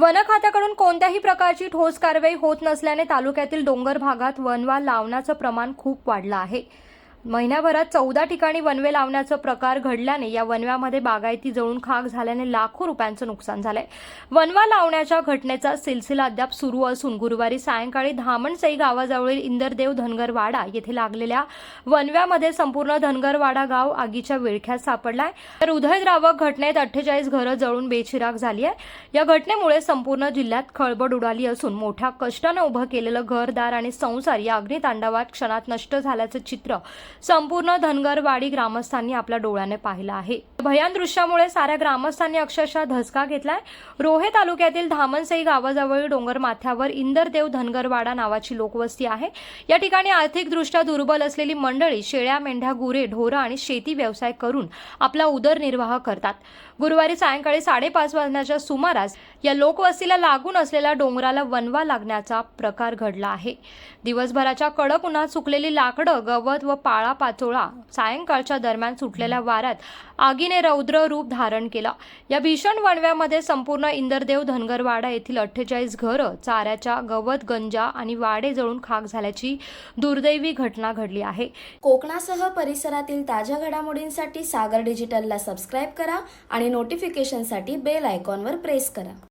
One खात्याकडून कोणत्याही प्रकारची ठोस कारवाई होत नसल्याने तालुक्यातील डोंगर भागात वनवा लावण्याचं प्रमाण खूप वाढलं आहे. महिन्याभरात चौदा ठिकाणी वनवे लावण्याचा प्रकार घडल्याने या वनव्यामध्ये बागायती जळून खाक झाल्याने लाखो रुपयांचं नुकसान झालंय. वनवा लावण्याच्या घटनेचा सिलसिला अद्याप सुरू असून गुरुवारी सायंकाळी धामणसई गावाजवळील इंदरदेव धनगरवाडा येथे लागलेल्या वनव्यामध्ये संपूर्ण धनगरवाडा गाव आगीच्या विळख्यात सापडलाय. तर उदयद्रावक घटनेत अठ्ठेचाळीस घरं जळून बेचिराग झाली आहे. या घटनेमुळे संपूर्ण जिल्ह्यात खळबळ उडाली असून मोठ्या कष्टानं उभं केलेलं घरदार आणि संसार या अग्नितांडवात क्षणात नष्ट झाल्याचं चित्र संपूर्ण धनगरवाडी ग्रामस्थांनी आपल्या डोळ्याने पाहिलं आहे. भयान दृश्यामुळे साऱ्या ग्रामस्थांनी अक्षरशः धसका घेतलाय. रोहे तालुक्यातील धामनसई गावाजवळील डोंगर माथ्यावर इंदरदेव धनगरवाडा नावाची लोकवस्ती आहे. या ठिकाणी आर्थिकदृष्ट्या दुर्बल असलेली मंडळी शेळ्या मेंढ्या गुरे ढोरं आणि शेती व्यवसाय करून आपला उदरनिर्वाह करतात. गुरुवारी सायंकाळी साडेपाच वाजण्याच्या सुमारास या लोकवस्तीला लागून असलेल्या डोंगराला वनवा लागण्याचा प्रकार घडला आहे. दिवसभराच्या कडक उन्हात सुकलेली लाकडं गवत व पाळा पाचोळा सायंकाळच्या दरम्यान सुटलेल्या वाऱ्यात आगीने रौद्र रूप धारण केला. या भीषण वणव्यामध्ये संपूर्ण इंदरदेव धनगरवाडा येथील अठ्ठेचाळीस घरं चाऱ्याच्या गवत गंजा आणि वाडे जळून खाक झाल्याची दुर्दैवी घटना घडली आहे. कोकणासह परिसरातील ताज्या घडामोडींसाठी सागर डिजिटलला सबस्क्राईब करा आणि नोटिफिकेशनसाठी बेल आयकॉनवर प्रेस करा.